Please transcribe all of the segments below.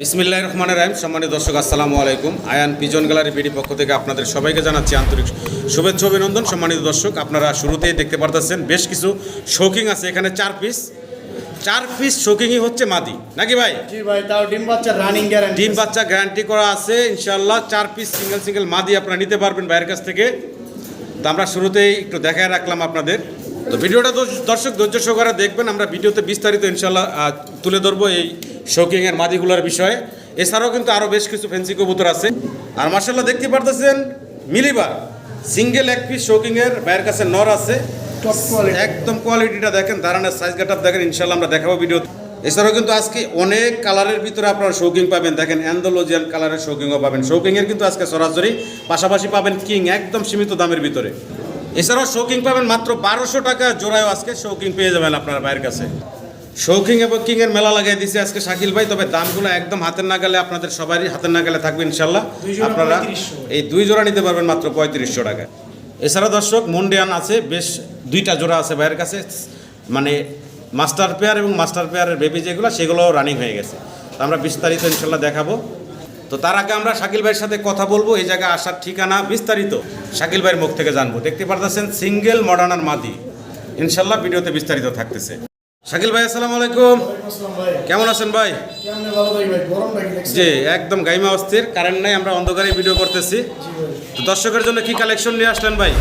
বিসমিল্লাহ রহমানের রাহিম। সম্মানিত দর্শক আসসালামু আলাইকুম। আয়ান পিজন গ্যালারি বিডি পক্ষ থেকে আপনাদের সবাইকে জানাচ্ছি আন্তরিক শুভেচ্ছা অভিনন্দন। সম্মানিত দর্শক আপনারা শুরুতেই দেখতে পারতেছেন বেশ কিছু শৌকিং আছে এখানে চার পিস চার পিস শৌকিংই হচ্ছে মাদি। নাকি ভাই? জি ভাই তাও ডিম বাচ্চা রানিং গ্যারান্টি ডিম বাচ্চা গ্যারান্টি করা আছে ইনশাল্লাহ চার পিস সিঙ্গেল সিঙ্গেল মাদি আপনারা নিতে পারবেন ভাইয়ের কাছ থেকে। তো আমরা শুরুতেই একটু দেখায় রাখলাম আপনাদের। তো ভিডিওটা তো দর্শক ধৈর্য সহকারে দেখবেন আমরা ভিডিওতে বিস্তারিত ইনশাল্লাহ তুলে ধরবো এই শৌকিংয়ের মাদিগুলোর বিষয়ে। এছাড়াও কিন্তু আরও বেশ কিছু ফেন্সি কবুতর আছে। আর মার্শাল্লাহ দেখতে পারতেছেন মিলিবার সিঙ্গেল এক পিস শৌকিংয়ের ভাইয়ের কাছে নর আছে। একদম কোয়ালিটিটা দেখেন দাঁড়ানোর সাইজ গাটাপ দেখেন ইনশাল্লাহ আমরা দেখাবো ভিডিও এছাড়াও কিন্তু আজকে অনেক কালারের ভিতরে আপনারা শৌকিং পাবেন। দেখেন অ্যান্ডোলজিয়ান কালারের শৌকিংও পাবেন। শৌকিংয়ের কিন্তু আজকে সরাসরি পাশাপাশি পাবেন কিং একদম সীমিত দামের ভিতরে। এছাড়াও শৌকিং পাবেন মাত্র বারোশো টাকা জোড়ায় আজকে শৌকিং পেয়ে যাবেন আপনার ভাইয়ের কাছে। শৌকিং এবং কিংয়ের মেলা লাগিয়ে দিছে আজকে শাকিল ভাই তবে দামগুলো একদম হাতের নাগালে আপনাদের সবারই হাতের নাগালে থাকবে ইনশাল্লাহ। আপনারা এই দুই জোড়া নিতে পারবেন মাত্র পঁয়ত্রিশশো টাকা এছাড়া দর্শক মন্ডিয়ান আছে বেশ দুইটা জোড়া আছে ভাইয়ের কাছে। মানে মাস্টার পেয়ার এবং মাস্টার পেয়ারের বেবি যেগুলো সেগুলো রানিং হয়ে গেছে। আমরা বিস্তারিত ইনশাল্লাহ দেখাবো। তো তার আগে আমরা শাকিল ভাইয়ের সাথে কথা বলব, এই জায়গায় আসার ঠিকানা বিস্তারিত শাকিল ভাইয়ের মুখ থেকে জানব। দেখতে পারতেছেন সিঙ্গেল মডার্নার মাদি। ইনশাল্লাহ ভিডিওতে বিস্তারিত থাকতেছে। শাকিল ভাই, আসসালামু আলাইকুম। কেমন আছেন ভাই? জি, একদম গাইমা অস্থির কারেন্ট নাই, আমরা অন্ধকারে ভিডিও করতেছি। তো দর্শকের জন্য কি কালেকশন নিয়ে আসলেন ভাই?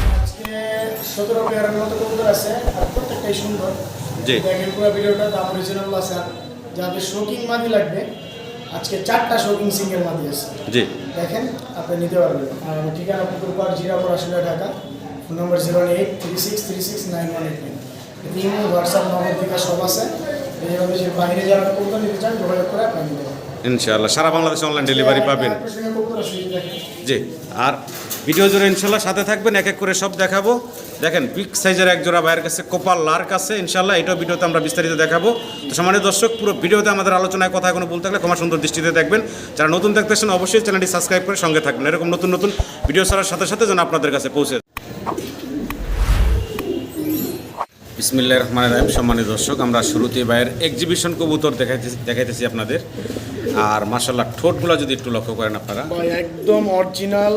জি। যাদের শৌকিং মাদি লাগবে। আজকে চারটা শপিং সিঙ্গেল মাদি আছে। জি। দেখেন আপনি নিতে পারবেন। আর আমার ঠিকানা পুকুর পাড় জিরাপুর আসলে Dhaka. Phone number zero eight three six three six nine one eight nine. Imo WhatsApp number থেকে সব আছে। এইভাবে যে বাইরে যারা কবুতর নিতে চান যোগাযোগ করে আপনি নিতে পারবেন। ইনশাআল্লাহ সারা বাংলাদেশে অনলাইন ডেলিভারি পাবেন। জি আর ভিডিও জুড়ে ইনশাল্লাহ সাথে থাকবেন, এক এক করে সব দেখাবো। দেখেন বিগ সাইজের এক জোড়া ভাইয়ের কাছে কোপাল লার্ক আছে, ইনশাল্লাহ এটাও ভিডিওতে আমরা বিস্তারিত দেখাবো। তো সম্মানিত দর্শক, পুরো ভিডিওতে আমাদের আলোচনায় কথা কোনো বলতে থাকলে ক্ষমা সুন্দর দৃষ্টিতে দেখবেন। যারা নতুন দেখতেছেন অবশ্যই চ্যানেলটি সাবস্ক্রাইব করে সঙ্গে থাকবেন। এরকম নতুন নতুন ভিডিও ছাড়ার সাথে সাথে যেন আপনাদের কাছে পৌঁছে বিসমিল্লা রহমান রাহিম। সম্মানিত দর্শক, আমরা শুরুতে ভাইয়ের এক্সিবিশন কবুতর দেখাইতেছি দেখাইতেছি আপনাদের। আর মার্শাল্লাহ ঠোঁটগুলো যদি একটু লক্ষ্য করেন আপনারা। একদম অরিজিনাল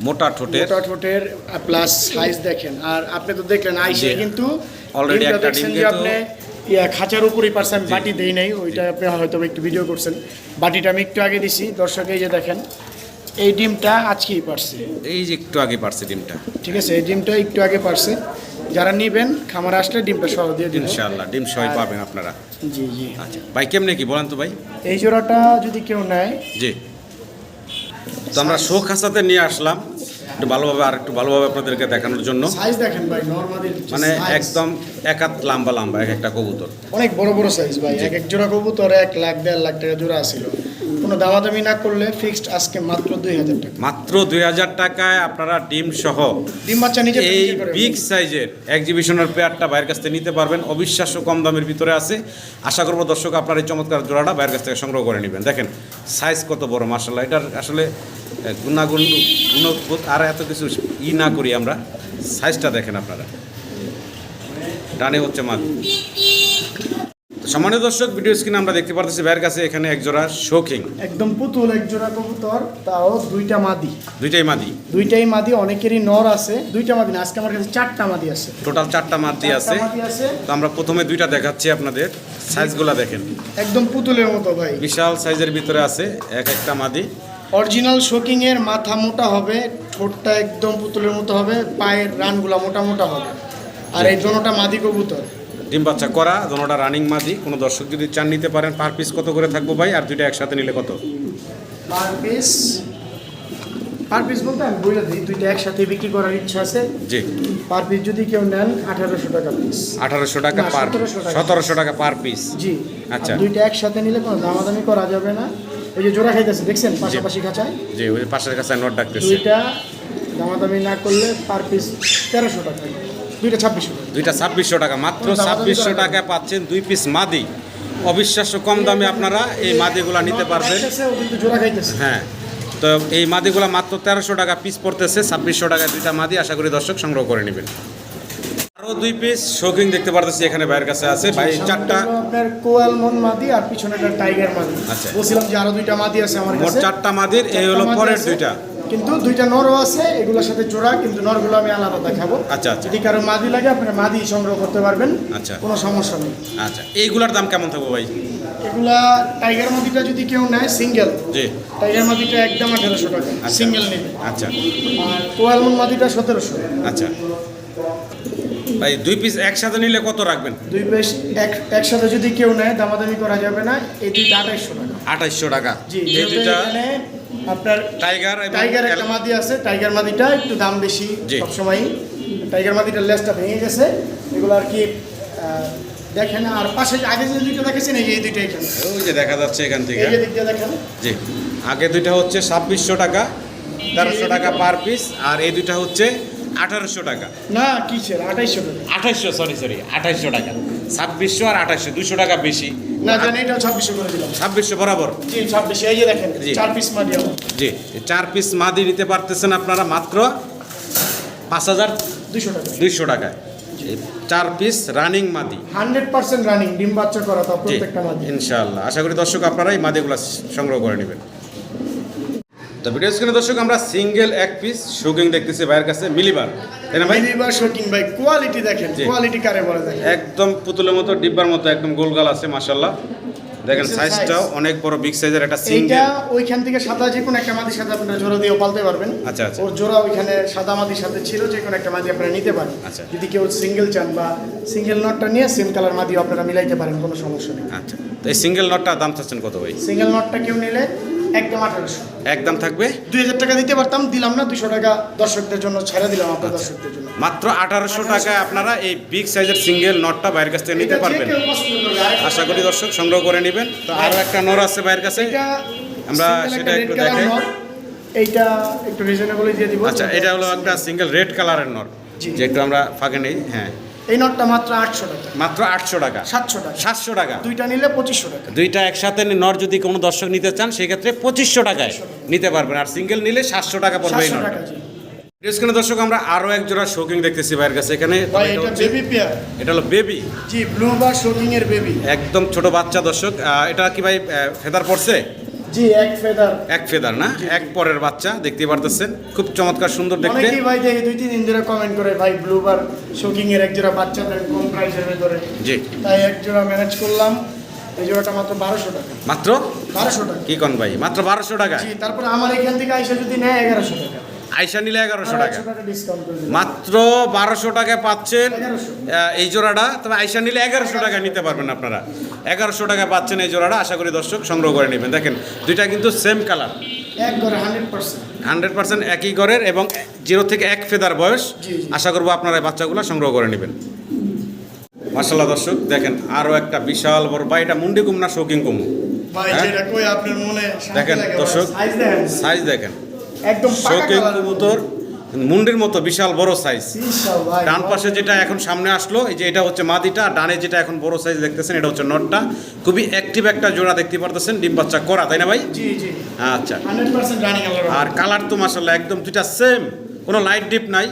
মোটা ঠোঁটের। মোটা ঠোঁটের প্লাস সাইজ দেখেন। আর আপনি তো দেখলেন আইসে কিন্তু অলরেডি একটা ডিম যে কিন্তু- আপনি ইয়া খাঁচার উপরই পারছেন বাটি দেই নাই ওইটা আপনি হয়তো একটু ভিডিও করছেন। বাটিটা আমি একটু আগে দিছি। দর্শক এই যে দেখেন এই ডিমটা আজকেই পারছে। এই যে একটু আগে পারছে ডিমটা। ঠিক আছে এই ডিমটা একটু আগে পারছে। যারা নিবেন খামার আসলে ডিমটা সহ দিয়ে দিন ইনশাআল্লাহ ডিম সবাই পাবেন আপনারা। জি জি। আচ্ছা ভাই কেমনে কি বলেন তো ভাই? এই জোড়াটা যদি কেউ নেয় জি। তো আমরা শোক হাসাতে নিয়ে আসলাম। একটু ভালোভাবে আর একটু ভালোভাবে আপনাদেরকে দেখানোর জন্য। সাইজ দেখেন ভাই নর্মালি মানে একদম এক হাত লম্বা লম্বা এক একটা কবুতর। অনেক বড় বড় সাইজ ভাই এক এক জোড়া কবুতর এক লাখ দেড় লাখ টাকা জোড়া ছিল কোনো দামাদামি না করলে ফিক্সড আজকে মাত্র দুই হাজার টাকা। মাত্র দুই হাজার টাকায় আপনারা ডিম সহ ডিম বাচ্চা নিজে এই বিগ সাইজের এক্সিবিশনের পেয়ারটা বাইরের কাছ থেকে নিতে পারবেন। অবিশ্বাস্য কম দামের ভিতরে আছে। আশা করব দর্শক আপনার এই চমৎকার জোড়াটা বাইরের কাছ থেকে সংগ্রহ করে নেবেন। দেখেন সাইজ কত বড় মার্শাল্লাহ এটার আসলে গুণাগুণ গুণবোধ আর এত কিছু ই না করি আমরা। সাইজটা দেখেন আপনারা। ডানে হচ্ছে মাছ সম্মানিত দর্শক ভিডিও স্ক্রিনে আমরা দেখতে পারতেছি ভাইয়ের কাছে এখানে এক জোড়া শৌখিং একদম পুতুল এক জোড়া কবুতর তাও দুইটা মাদি। দুইটাই মাদি। দুইটাই মাদি অনেকেরই নর আছে। দুইটা মাদি না আজকে আমার কাছে চারটা মাদি আছে। টোটাল চারটা মাদি আছে। চারটা মাদি আছে। তো আমরা প্রথমে দুইটা দেখাচ্ছি আপনাদের। সাইজগুলা দেখেন। একদম পুতুলের মতো ভাই। বিশাল সাইজের ভিতরে আছে এক একটা মাদি। অরিজিনাল শোকিং এর মাথা মোটা হবে ঠোঁটটা একদম পুতুলের মতো হবে পায়ের রানগুলা মোটা মোটা হবে। আর এই দোনোটা মাদি কবুতর। ডিম বাচ্চা করা দোনোটা রানিং মাদি। কোনো দর্শক যদি চান নিতে পারেন পার পিস কত করে থাকব ভাই? আর দুইটা একসাথে নিলে কত? পার পিস পার পিস বলতে আমি বলে দিই দুইটা একসাথে বিক্রি করার ইচ্ছা আছে। জি। পার পিস যদি কেউ নেন আঠারোশো টাকা পিস আঠারোশো টাকা পার 1700 টাকা। সতেরোশো টাকা পার পিস জি। আচ্ছা। দুইটা একসাথে নিলে কোনো দামাদামি করা যাবে না। ওই যে জোড়া খাইতেছে দেখছেন? পাশাপাশি খাঁচায়? জি ওই পাশের কাছে নোট ডাকতেছে। দুইটা দামাদামি না করলে পার পিস তেরোশো টাকা। দুইটা ছাব্বিশশো টাকা। দুইটা ছাব্বিশশো টাকা মাত্র ছাব্বিশশো টাকায় পাচ্ছেন দুই পিস মাদি। অবিশ্বাস্য কম দামে আপনারা এই মাদিগুলা নিতে পারবেন। হ্যাঁ তো এই মাদিগুলা মাত্র তেরোশো টাকা পিস পড়তেছে ছাব্বিশশো টাকা দুইটা মাদি। আশা করি দর্শক সংগ্রহ করে নেবেন। আরও দুই পিস শৌখিন দেখতে পারতেছি এখানে ভাইয়ের কাছে আছে। ভাই চারটা আপনার কোয়াল মন মাদি আর পিছনে একটা টাইগার মাদি। আচ্ছা। বলছিলাম যে আরও দুইটা মাদি আছে আমার মোট চারটা মাদির এই হলো পরের দুইটা। কিন্তু দুইটা নরও আছে এগুলোর সাথে জোড়া কিন্তু নরগুলো আমি আলাদা দেখাবো। আচ্ছা, আচ্ছা। যদি কারও মাদি লাগে আপনারা মাদি সংগ্রহ করতে পারবেন। আচ্ছা। কোনো সমস্যা নেই। আচ্ছা এইগুলার দাম কেমন থাকব ভাই? এগুলা টাইগার মাদিটা যদি কেউ নেয় সিঙ্গেল জি। টাইগার মাদিটা একদম আঠেরোশো টাকা আচ্ছা। সিঙ্গেল নেবে। আচ্ছা। আর কোয়াল মন মাদিটা সতেরোশো। আচ্ছা। ভাই দুই পিস একসাথে নিলে কত রাখবেন? দুই এক একসাথে যদি কেউ নেয় দামাদামি করা যাবে না এই দুইটা আঠাইশশো টাকা। আঠাইশশো টাকা। জি এই দুইটা আপনার টাইগার টাইগার একটা মাদি আছে টাইগার মাদিটা একটু দাম বেশি। সবসময় টাইগার মাদিটার লেজটা ভেঙে গেছে এগুলো আর কি দেখেন আর পাশে আগে যে দুইটা দেখেছেন এই দুইটা এখানে। ওই যে দেখা যাচ্ছে এখান থেকে। এই যে দিক দিয়ে দেখেন। জি। আগে দুইটা হচ্ছে ছাব্বিশশো টাকা তেরোশো টাকা পার পিস আর এই দুইটা হচ্ছে আঠারোশো টাকা। না কিসের? আঠাইশশো টাকা। আঠাইশশো সরি সরি আঠাইশশো টাকা। ছাব্বিশশো আর আঠাইশশো দুশো টাকা বেশি। না জানি এটা ছাব্বিশশো করে দিলাম। ছাব্বিশশো বরাবর। জি ছাব্বিশশো এই যে দেখেন চার পিস মাদি জি চার পিস মাদি নিতে পারতেছেন আপনারা মাত্র পাঁচ হাজার দুশো টাকা। দুইশো এই চার পিস রানিং মাদি। হান্ড্রেড পার্সেন্ট রানিং ডিম বাচ্চা করা তা প্রত্যেকটা মাদি। ইনশাআল্লাহ। আশা করি দর্শক আপনারা এই মাদিগুলো সংগ্রহ করে নেবেন। তো ভিডিও স্ক্রিনে দর্শক আমরা সিঙ্গেল এক পিস শুকিং দেখতেছি ভাইয়ের কাছে মিলিবার। তাই না ভাই? মিলিবার শোকিং ভাই কোয়ালিটি দেখেন কোয়ালিটি কারে বলে দেখেন। একদম পুতুলের মতো ডিব্বার মতো একদম গোলগাল আছে মাশাল্লাহ দেখেন সাইজটাও অনেক বড় বিগ সাইজের একটা সিঙ্গেল ওইখান থেকে সাদা যে কোনো একটা মাদির সাথে আপনারা জোড়া দিয়ে পালতে পারবেন। আচ্ছা, আচ্ছা। ওর জোড়া ওইখানে সাদা মাদির সাথে ছিল যে কোনো একটা মাদি আপনারা নিতে পারেন। আচ্ছা। যদি কেউ সিঙ্গেল চান বা সিঙ্গেল নটটা নিয়ে সেম কালার মাদিও আপনারা মিলাইতে পারেন কোনো সমস্যা নেই। আচ্ছা। তো এই সিঙ্গেল নটটার দাম চাচ্ছেন কত ভাই? সিঙ্গেল নটটা কেউ নিলে একদম আঠারোশো। একদম থাকবে? দুই হাজার টাকা দিতে পারতাম দিলাম না দুশো টাকা দর্শকদের জন্য ছেড়ে দিলাম আপনার দর্শকদের জন্য। মাত্র আঠারোশো টাকায় আপনারা এই বিগ সাইজের সিঙ্গেল নটটা বাইরের কাছ থেকে নিতে পারবেন। আশা করি দর্শক সংগ্রহ করে নেবেন। তো আরও একটা নর আছে বাইরের কাছে। আমরা সেটা একটু color এইটা একটু রিজনেবলই দিয়ে দিব। আচ্ছা এটা হলো একটা সিঙ্গেল রেড কালারের নর। যে একটু আমরা ফাঁকে নেই হ্যাঁ। এই নটটা মাত্র আটশো টাকা। মাত্র আটশো টাকা। সাতশো টাকা। সাতশো টাকা। দুইটা নিলে পঁচিশশো টাকা। দুইটা একসাথে নর যদি কোনো দর্শক নিতে চান সেক্ষেত্রে পঁচিশশো টাকায় নিতে পারবেন। আর সিঙ্গেল নিলে সাতশো টাকা পড়বে এই সাতশো নট টাকা জি। স্ক্রিনে দর্শক আমরা আরও এক জোড়া শোকিং দেখতেছি ভাইয়ের কাছে। এখানে এটা এটা বেবি পেয়ার এটা হলো বেবি জি ব্লু বা শোকিং এর বেবি একদম ছোট বাচ্চা দর্শক। এটা কি ভাই ফেদার পড়ছে জি এক ফেদার। এক ফেদার না? এক পরের বাচ্চা দেখতে পারতেছেন। খুব চমৎকার সুন্দর দেখতে। অনেকেই ভাই দেখে দুই তিন দিন ধরে কমেন্ট করে ভাই ব্লু বার শোকিং এর এক জোড়া বাচ্চা দেন কম প্রাইসের ভিতরে। জি। তাই এক জোড়া ম্যানেজ করলাম। এই জোড়াটা মাত্র বারোশো টাকা। মাত্র? বারোশো টাকা। কি কন ভাই? মাত্র বারোশো টাকা? জি তারপরে আমার এখান থেকে আইসা যদি নেয় এগারোশো টাকা। আইসা নিলে এগারোশো টাকা। টাকা। মাত্র বারোশো টাকায় পাচ্ছেন এই জোড়াটা। তবে আইসা নিলে এগারোশো টাকা নিতে পারবেন আপনারা। এগারোশো টাকা পাচ্ছেন এই জোড়াটা আশা করি দর্শক সংগ্রহ করে নেবেন। দেখেন দুইটা কিন্তু সেম কালার হান্ড্রেড পার্সেন্ট। একই ঘরের এবং জিরো থেকে এক ফেদার বয়স। জি, জি। আশা করব আপনারা এই বাচ্চাগুলো সংগ্রহ করে নেবেন। মার্শাল্লাহ দর্শক দেখেন আরও একটা বিশাল বড় বা এটা মুন্ডি কুম না শৌকিং কুমু দেখেন, দর্শক। সাইজ দেখেন। একদম শৌকিং কবুতর মুন্ডির মতো বিশাল বড় সাইজ ডান পাশে যেটা এখন সামনে আসলো এই যে এটা হচ্ছে মাদিটা ডানে যেটা এখন বড় সাইজ দেখতেছেন এটা হচ্ছে নটটা। খুবই অ্যাক্টিভ একটা জোড়া দেখতে পারতেছেন ডিম বাচ্চা করা তাই না ভাই? আচ্ছা। আর কালার তো মাসাল্লাহ একদম দুইটা সেম কোনো লাইট ডিপ নাই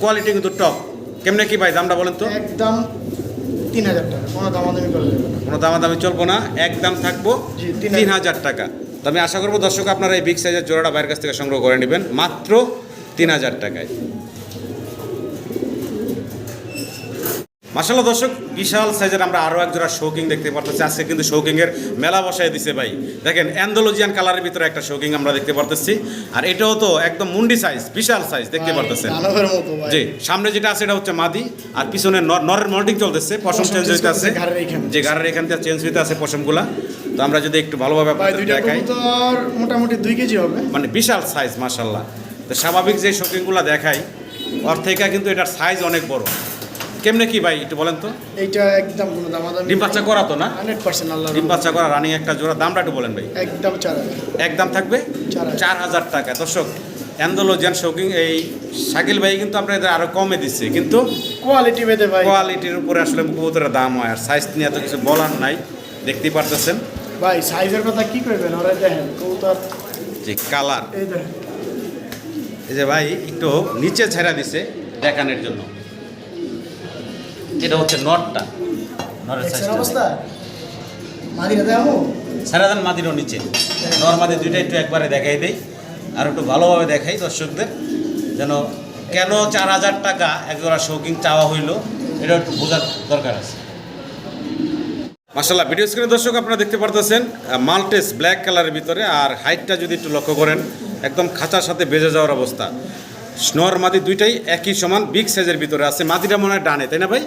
কোয়ালিটি কিন্তু টপ কেমনে কি ভাই দামটা বলেন তো? একদম তিন হাজার টাকা কোনো দামাদামি করে দেবে না। কোনো দামাদামি চলবো না একদম থাকব তিন হাজার টাকা। তো আমি আশা করব দর্শক আপনারা এই বিগ সাইজের জোড়াটা বাইরের কাছ থেকে সংগ্রহ করে নেবেন। মাত্র তিন হাজার টাকায়। মাসাল্লাহ দর্শক বিশাল সাইজের আমরা আরও এক জোড়া শৌকিং দেখতে পারতেছি। আজকে কিন্তু শৌকিংয়ের মেলা বসায় দিছে ভাই। দেখেন অ্যান্ডোলজিয়ান কালারের ভিতরে একটা শৌকিং আমরা দেখতে পারতেছি। আর এটাও তো একদম মুন্ডি সাইজ বিশাল সাইজ দেখতে পারতেছেন। জি সামনে যেটা আছে এটা হচ্ছে মাদি আর পিছনে নর- নরের মল্টিং চলতেছে পশম চেঞ্জ হইতে আছে। যে ঘাড়ের এখান। থেকে চেঞ্জ হইতে আছে পশমগুলা। তো আমরা যদি একটু ভালোভাবে দেখাই। মোটামুটি দুই কেজি হবে। মানে বিশাল সাইজ মাশাল্লাহ তো স্বাভাবিক যে শৌকিংগুলো দেখাই ওর থেকে কিন্তু এটার সাইজ অনেক বড়। কেমনে কি ভাই একটু বলেন তো। এইটা একদম কোনো দামাদামি ডিম বাচ্চা করা তো না? হান্ড্রেড পার্সেন্ট আল্লাহ ডিম বাচ্চা করা রানিং একটা জোড়া দামটা একটু বলেন ভাই। একদম চার হাজার। একদম থাকবে? চার হাজার। চার হাজার টাকা। দর্শক অ্যান্ডোলজিয়ান শৌকিং এই শাকিল ভাই কিন্তু আপনাদের আরও কমে দিচ্ছে কিন্তু কোয়ালিটি বেঁধে ভাই। কোয়ালিটির উপরে আসলে কবুতরের দাম হয় আর সাইজ নিয়ে এত কিছু বলার নাই। দেখতেই পারতেছেন। ভাই সাইজের কথা কি করবেন ওরা দেখেন কবুতর। যে কালার। এই দেখেন। এই যে ভাই একটু নিচে ছেড়া দিছে দেখানোর জন্য। এটা হচ্ছে নটটা। নরের দেখছেন সাইজটা অবস্থা? মাদিরা দেখাবো? সারাদান মাদিরও নিচে। নর মাদি দুইটা একটু একবারে দেখাই দেই। আর একটু ভালোভাবে দেখাই দর্শকদের। যেন কেন চার হাজার টাকা একজোড়া শৌকিং চাওয়া হইল এটা একটু বোঝার দরকার আছে। মাসাল্লাহ ভিডিও স্ক্রিনে দর্শক আপনারা দেখতে পারতেছেন মাল্টেস ব্ল্যাক কালারের ভিতরে আর হাইটটা যদি একটু লক্ষ্য করেন একদম খাঁচার সাথে বেজে যাওয়ার অবস্থা। স্নর মাদি দুইটাই একই সমান বিগ সাইজের ভিতরে আছে। মাদিরা মনে হয় ডানে তাই না ভাই?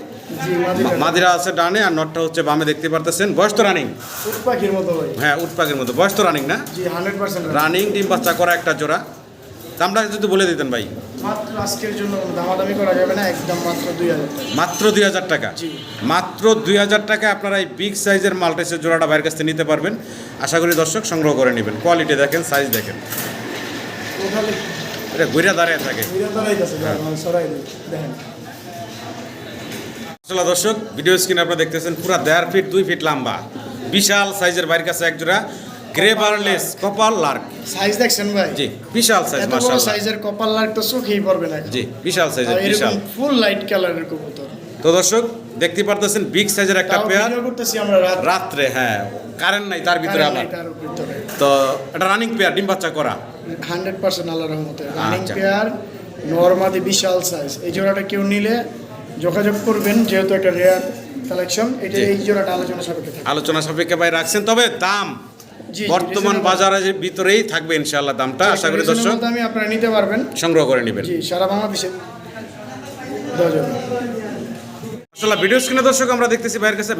মাদিরা আছে ডানে আর নটটা হচ্ছে বামে দেখতে পারতেছেন। বয়স তো রানিং উট পাখির মতো ভাই। হ্যাঁ উটপাকের মতো। বয়স তো রানিং না? রানিং ডিম বাচ্চা করা একটা জোড়া। দামটা যদি বলে দিতেন ভাই। মাত্র আজকের জন্য কোনো দামাদামি করা যাবে না একদম মাত্র দুই হাজার মাত্র দুই হাজার টাকা? মাত্র দুই হাজার টাকা আপনারা এই বিগ সাইজের মাল্টেসের জোড়াটা বাইরের কাছ থেকে নিতে পারবেন। আশা করি দর্শক সংগ্রহ করে নেবেন। কোয়ালিটি দেখেন সাইজ দেখেন। এটা ঘুরে দাঁড়িয়ে থাকে। দেখেন। আসলে দর্শক ভিডিও স্ক্রিনে আপনারা দেখতেছেন পুরো দেড় ফিট দুই ফিট লম্বা। বিশাল সাইজের বাইরের কাছে এক জোড়া। গ্রে বার্লেস কপাল লার্ক। সাইজ দেখছেন ভাই? জি বিশাল সাইজ এত বড় সাইজের কপাল লাইট তো চোখেই পড়বে না। জি বিশাল সাইজের বিশাল। ফুল লাইট কালারের কবুতর। তো দর্শক দেখতে পারতেছেন বিগ সাইজের একটা পেয়ার করতেছি আমরা রাত রাত্রে হ্যাঁ। কারেন্ট নাই তার ভিতরে আবার তো এটা রানিং পেয়ার ডিম বাচ্চা করা। হান্ড্রেড পার্সেন্ট আল্লাহ রহমতে। রানিং। পেয়ার নর্মাদি বিশাল সাইজ এই জোড়াটা কেউ নিলে যোগাযোগ করবেন যেহেতু একটা রেয়ার কালেকশন এটা। এই জোড়াটা আলোচনা সাপেক্ষে আলোচনা সাপেক্ষে ভাই রাখছেন। তবে দাম বর্তমান বাজারের ভিতরেই থাকবে ইনশাআল্লাহ দামটা আশা করি দর্শক দামে আপনারা নিতে পারবেন। সংগ্রহ করে নেবেন। জি সারা বাংলাদেশে আসলে ভিডিও স্ক্রিনে দর্শক আমরা দেখতেছি ভাইয়ের কাছে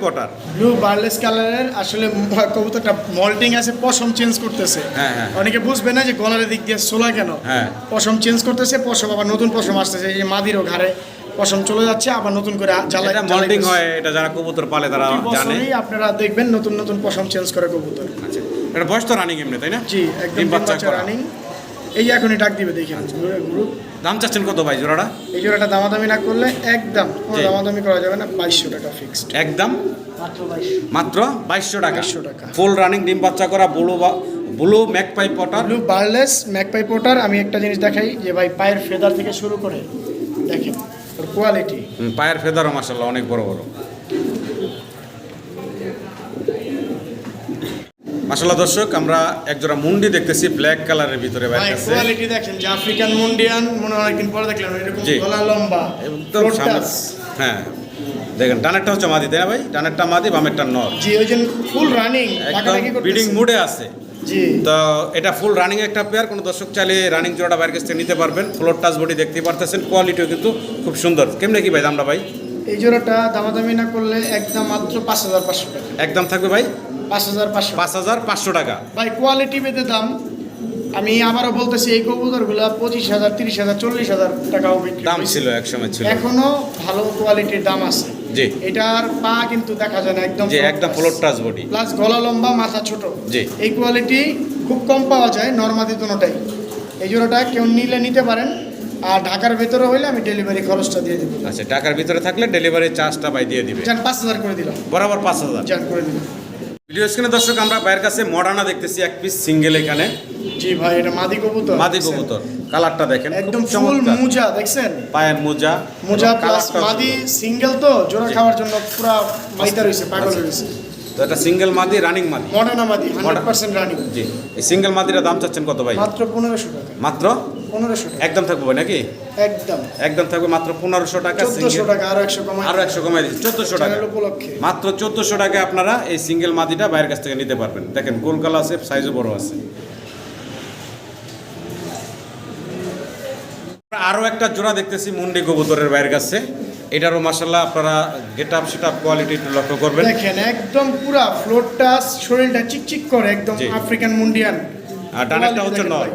পটার ব্লু বার্লেস কালারের আসলে ম- কবুতরটা মল্টিং আছে পশম চেঞ্জ করতেছে। হ্যাঁ, হ্যাঁ। অনেকে বুঝবে না যে গলার দিক দিয়ে সোলা কেন? হ্যাঁ। পশম চেঞ্জ করতেছে পশম আবার নতুন পশম আসতেছে এই মাদিরও ঘাড়ে। পশম চলে যাচ্ছে আবার নতুন করে জ্বালাই মল্টিং হয় এটা যারা কবুতর পালে তারা জানে। আপনারা দেখবেন নতুন নতুন পশম চেঞ্জ করে কবুতর। আচ্ছা এটা বয়স তো রানিং এমনি তাই না? জি একদম বাচ্চা করা। রানিং এই এখনই ডাক দিবে দেখেন গ্রুপ দাম চাচ্ছেন কত ভাই জোড়াটা? এই জোড়াটা দামাদামি না করলে একদম কোনো। দামাদামি করা যাবে না বাইশশো টাকা ফিক্সড একদম? মাত্র বাইশশো। মাত্র বাইশশো টাকা। 2200 টাকা। ফুল রানিং ডিম বাচ্চা করা ব্লু বা blue magpie potter blue barless magpie potter আমি একটা জিনিস দেখাই যে ভাই পায়ের ফেদার থেকে শুরু করে দেখেন। কোয়ালিটি পায়ের ফেদারও মাসাল্লাহ অনেক বড় বড়। মাসাল্লাহ দর্শক আমরা একজোড়া মুন্ডি দেখতেছি ব্ল্যাক কালারের ভিতরে ভাই কোয়ালিটি দেখেন যে আফ্রিকান মুন্ডিয়ান মনে হয় অনেকদিন পরে দেখলাম এরকম গলা লম্বা একদম হ্যাঁ। দেখেন ডানেরটা হচ্ছে মাদি তাই না ভাই? ডানেরটা মাদি বামেরটা নর। জি ওই ফুল রানিং একদম বিডিং মুডে আছে। জি। তো এটা ফুল রানিং একটা পেয়ার কোনো দর্শক চাইলে রানিং জোড়াটা বাইরের কাছ থেকে নিতে পারবেন। ফ্লোর টাচ বডি দেখতে পারতেছেন কোয়ালিটিও কিন্তু খুব সুন্দর। কেমনে কি ভাই দামটা ভাই? এই জোড়াটা দামাদামি না করলে একদম মাত্র পাঁচ হাজার পাঁচশো টাকা। একদম থাকবে ভাই? পাঁচ হাজার পাঁচশো পাঁচ হাজার পাঁচশো টাকা। ভাই কোয়ালিটি বেঁধে দাম। আমি আবারও বলতেছি এই কবুতরগুলো পঁচিশ হাজার তিরিশ হাজার চল্লিশ হাজার টাকাও বিক্রি দাম ছিল এক সময় ছিল। এখনও ভালো কোয়ালিটির দাম আছে। জি। এটার পা কিন্তু দেখা যায় না একদম জি একদম ফ্লোর টাচ বডি প্লাস গলা লম্বা মাথা ছোট। জি। এই কোয়ালিটি খুব কম পাওয়া যায় নর্মাদি দুটোটাই এই জোড়াটা কেউ নিলে নিতে পারেন আর ঢাকার ভেতরে হইলে আমি ডেলিভারি খরচটা দিয়ে দিব। আচ্ছা ঢাকার ভিতরে থাকলে ডেলিভারি চার্জটা ভাই দিয়ে দিবে। পাঁচ হাজার করে দিলাম। বরাবর পাঁচ হাজার। করে দিলাম। ভিডিও স্ক্রিনে দর্শক আমরা বাইরের কাছে মডার্না দেখতেছি এক পিস সিঙ্গেল এখানে জি ভাই এটা মাদি কবুতর মাদি? কবুতর কালারটা দেখেন একদম ফুল চমৎকার। দেখছেন পায়ের মোজা মোজা প্লাস মাদি সিঙ্গেল তো জোড়া খাওয়ার জন্য পুরা মাইতা রয়েছে পাগল আচ্ছা। তো এটা সিঙ্গেল মাদি রানিং মাদি? মডার্না মাদি হান্ড্রেড পার্সেন্ট রানিং। জি। এই সিঙ্গেল মাদির দাম চাচ্ছেন কত ভাই? মাত্র পনেরোশো টাকা। মাত্র? পনেরোশো টাকা। একদম থাকবে ভাই নাকি? একদম। একদম থাকবে মাত্র পনেরোশো টাকা চোদ্দশো single। টাকা আরও একশো কমাই আরও একশো কমাই দিচ্ছি চোদ্দশো টাকা। উপলক্ষে। মাত্র চোদ্দশো টাকায় আপনারা এই সিঙ্গেল মাদিটা বাইরের কাছ থেকে নিতে পারবেন। দেখেন গোল কালা আছে সাইজও বড় আছে। আরও একটা জোড়া দেখতেছি মুন্ডি কবুতরের বাইরের কাছে। এটারও মাসাল্লাহ আপনারা get up set up quality একটু লক্ষ্য করবেন। দেখেন একদম পুরা ফ্লোরটা শরীরটা চিকচিক করে একদম আফ্রিকান মুন্ডিয়ান আর ডানেরটা হচ্ছে নর।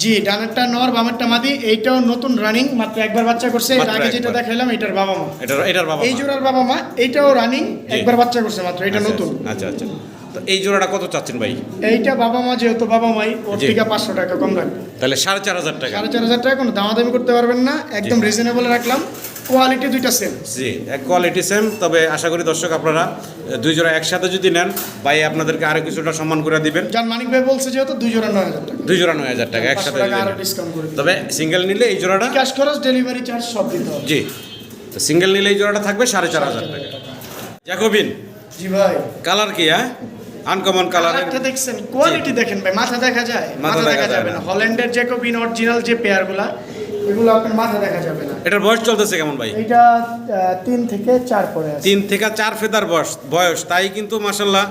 জি ডানেরটা নর বামেরটা মাদি এইটাও নতুন রানিং মাত্র একবার বাচ্চা করছে এর আগে যেটা। দেখাইলাম এটার বাবা মা। এটার এটার বাবা এই। জোড়ার বাবা মা এইটাও রানিং একবার বাচ্চা করছে মাত্র এটা আচ্ছা, নতুন। আচ্ছা আচ্ছা। তো এই জোড়াটা কত চাচ্ছেন ভাই? এইটা বাবা মা যেহেতু বাবা মাই ওর থেকে পাঁচশো টাকা কম রাখবে। তাহলে সাড়ে চার হাজার টাকা। সাড়ে চার হাজার টাকা কোনো দামাদামি করতে পারবেন না একদম রিজনেবল রাখলাম। কোয়ালিটি দুইটা সেম জি এক কোয়ালিটি সেম তবে আশা করি দর্শক আপনারা দুই জোড়া একসাথে যদি নেন ভাই আপনাদেরকে আরও কিছুটা সম্মান করে দিবেন। যার মানিক ভাই বলছে যেহেতু দুই জোড়া নয় হাজার টাকা। দুই জোড়া নয় হাজার টাকা একসাথে তবে সিঙ্গেল নিলে এই জোড়াটা ক্যাশ খরচ ডেলিভারি চার্জ সব দিতে হবে। জি তো সিঙ্গেল নিলে এই জোড়াটা থাকবে সাড়ে চার হাজার টাকা। জ্যাকোবিন জি ভাই। কালার কি হ্যাঁ? আনকমন কালার কালারটা দেখছেন কোয়ালিটি দেখেন ভাই মাথা দেখা যায় মাথা দেখা যাবে। না। হল্যান্ডের জ্যাকোবিন অরিজিনাল যে পেয়ারগুলা এগুলো আপনার মাথা দেখা যাবে না। এটার বয়স চলতেছে কেমন ভাই? এটা তিন থেকে চার পরে আছে। তিন থেকে চার ফেদার বয়স বয়স। তাই কিন্তু মাসাল্লাহ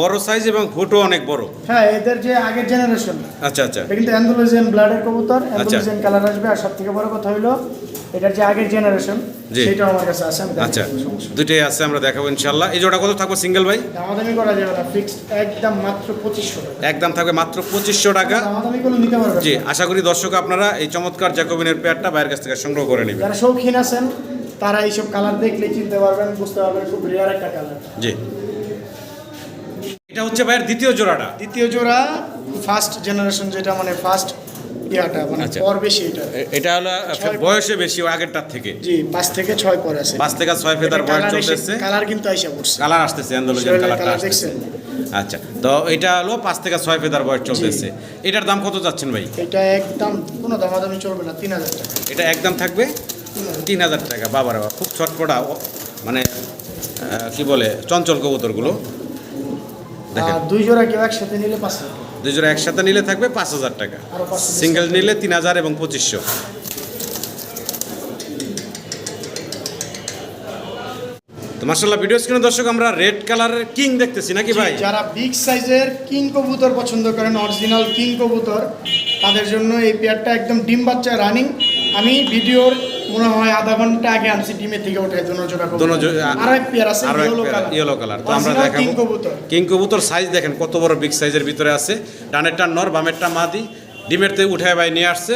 বড় সাইজ এবং ফোটো অনেক বড়। হ্যাঁ এদের যে আগের জেনারেশন আচ্ছা আচ্ছা। কিন্তু অ্যান্ডোলোজিয়ান ব্লাডের কবুতর অ্যান্ডোলোজিয়ান কালার আসবে। আর সব থেকে বড় কথা হলো এটার যে আগের জেনারেশন। সেটাও আমার কাছে আছে আমি আচ্ছা দুটোই আছে আমরা দেখাবো ইনশাল্লাহ এই জোড়া কত থাকব সিঙ্গেল ভাই? দামাদামি করা যাবে না ফিক্সড একদম মাত্র পঁচিশশো টাকা। একদম থাকবে মাত্র পঁচিশশো টাকা। দামাদামি করলে নিতে পারবেন জি আশা করি দর্শক আপনারা এই চমৎকার জ্যাকোবিনের পেয়ারটা বাইরের কাছ থেকে সংগ্রহ করে নেবেন। যারা শৌখিন আছেন তারা এইসব কালার দেখলে চিনতে পারবেন বুঝতে পারবেন খুব রেয়ার একটা কালার জি। এটা হচ্ছে ভাইয়ের দ্বিতীয় জোড়াটা। দ্বিতীয় জোড়া ফার্স্ট জেনারেশন যেটা মানে ফার্স্ট ইয়াটা মানে আচ্ছা। পর বেশি এটা। এটা হলো বয়সে বেশি আগেরটার থেকে? জি পাঁচ থেকে ছয় পর আছে। পাঁচ থেকে ছয় ফেদার বয়স চলতেছে। কালার কিন্তু আইসা পড়ছে। কালার আসতেছে অ্যান্ডোলজিয়ান কালারটা আসতেছে। আচ্ছা তো এটা হলো পাঁচ থেকে ছয় ফেদার বয়স চলতেছে। এটার দাম কত যাচ্ছেন ভাই? এটা একদম কোনো দামাদামি চলবে না তিন হাজার টাকা। এটা একদম থাকবে? তিন হাজার। টাকা বাবার বাবা খুব ছটপটা মানে কি বলে চঞ্চল কবুতরগুলো। দুই জোড়া কেউ একসাথে নিলে পাঁচ হাজার টাকা। দুই জোড়া একসাথে নিলে থাকবে পাঁচ হাজার টাকা। সিঙ্গেল নিলে তিন হাজার এবং পঁচিশশো। তো মার্শাল্লাহ ভিডিও স্ক্রিনে দর্শক আমরা রেড কালারের কিং দেখতেছি নাকি ভাই? যারা বিগ সাইজের কিং কবুতর পছন্দ করেন অরিজিনাল কিং কবুতর তাদের জন্য এই পেয়ারটা একদম ডিম বাচ্চা রানিং আমি ভিডিওর মনে হয় আধা ঘণ্টা আগে আনছি ডিমের থেকে দুনো জোড়া দোনো জো- আরও এক পেয়ার আছে ইয়েলো কালার। তো আমরা দেখাবো। কিং কবুতর। কিং কবুতর সাইজ দেখেন কত বড় বিগ সাইজের ভিতরে আছে। ডানেরটা নর বামেরটা মাদি। ডিমের থেকে উঠে ভাই নিয়ে আসছে।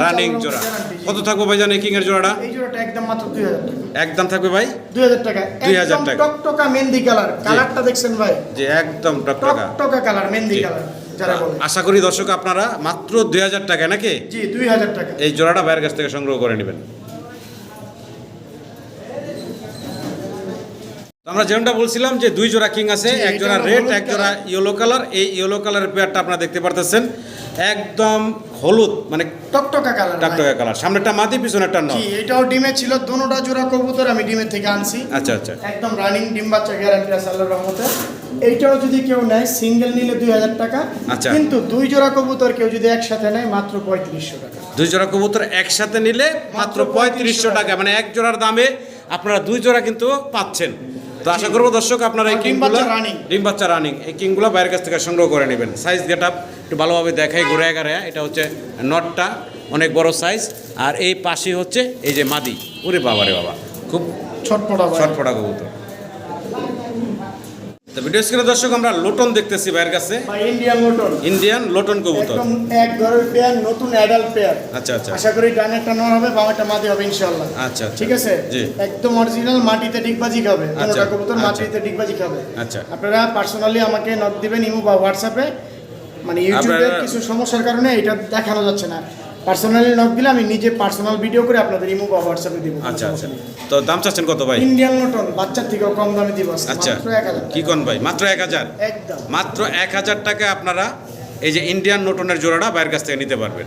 রানিং জোড়া। কত থাকব ভাই জানি কিং এর জোড়াটা? এই জোড়াটা একদম মাত্র দুই হাজার টাকা। একদম থাকবে ভাই? দুই হাজার টাকা। 2000 টাকা। টকটকা মেহেন্দি কালার। কালারটা দেখছেন ভাই? যে একদম টকটকা। টকটকা কালার মেহেন্দি কালার আশা করি দর্শক আপনারা মাত্র দুই হাজার টাকা নাকি? জি দুই হাজার টাকা। এই জোড়াটা বাইরের কাছ থেকে সংগ্রহ করে নেবেন। আমরা যেমনটা বলছিলাম যে দুই জোড়া কিং আছে এক জোড়া রেড এক জোড়া ইয়েলো কালার। এই ইয়েলো কালারের পেয়ারটা আপনারা দেখতে পারতেছেন। একদম হলুদ মানে টকটকা কালার টাকটকা কালার। সামনেরটা মাদি পিছনেরটা নর জি এটাও ডিমে ছিল। দোনোটা জোড়া কবুতর আমি ডিমের থেকে আনছি। আচ্ছা আচ্ছা। একদম রানিং ডিম বাচ্চা গ্যারান্টি আছে আল্লাহর রহমতে। এইটাও যদি কেউ নেয় সিঙ্গেল নিলে দুই হাজার টাকা। আচ্ছা। কিন্তু দুই জোড়া কবুতর কেউ যদি একসাথে নেয় মাত্র পঁয়ত্রিশশো টাকা। দুই জোড়া কবুতর একসাথে নিলে মাত্র পঁয়ত্রিশশো টাকা। মানে এক জোড়ার দামে আপনারা দুই জোড়া কিন্তু পাচ্ছেন। তো আশা করব দর্শক আপনারা এই কিংগুলো ডিম বাচ্চা রানিং এই কিংগুলো বাইরের কাছ থেকে সংগ্রহ করে নেবেন। সাইজ গেট আপ একটু ভালোভাবে দেখাই ঘুরে এগারে এটা হচ্ছে নটটা অনেক বড় সাইজ আর এই পাশে হচ্ছে এই যে মাদি। ওরে বাবা রে বাবা। খুব ছটফটা। ছটফটা কবুতর। তো ভিডিও স্ক্রিনে দর্শক আমরা লোটন দেখতেছি বাইরের কাছে। ইন্ডিয়ান মোটর ইন্ডিয়ান লোটন কবুতর। একদম এক ঘরের পেয়ার নতুন অ্যাডাল্ট পেয়ার আচ্ছা আচ্ছা। আশা করি ডানেরটা নর হবে বামেরটা মাদি হবে ইনশাআল্লাহ। আচ্ছা ঠিক আছে? একদম অরিজিনাল মাটিতে ডিগবাজি খাবে। কবুতর। মাটিতে ডিগবাজি খাবে। আচ্ছা। আপনারা পার্সোনালি আমাকে নক দিবেন ইমো বা হোয়াটসঅ্যাপে মানে ইউটিউবে কিছু সমস্যার কারণে এটা দেখানো যাচ্ছে না। পার্সোনালি নক দিলে আমি নিজে পার্সোনাল ভিডিও করে আপনাদের ইমো বা হোয়াটসঅ্যাপে দিব। আচ্ছা আচ্ছা। তো দাম চাচ্ছেন কত ভাই? ইন্ডিয়ান নোটন বাচ্চার থেকে কম দামে দিব আচ্ছা। কি কোন ভাই? মাত্র এক হাজার? একদম। মাত্র এক হাজার টাকা আপনারা এই যে ইন্ডিয়ান নোটনের জোড়াটা বাইরের কাছ থেকে নিতে পারবেন।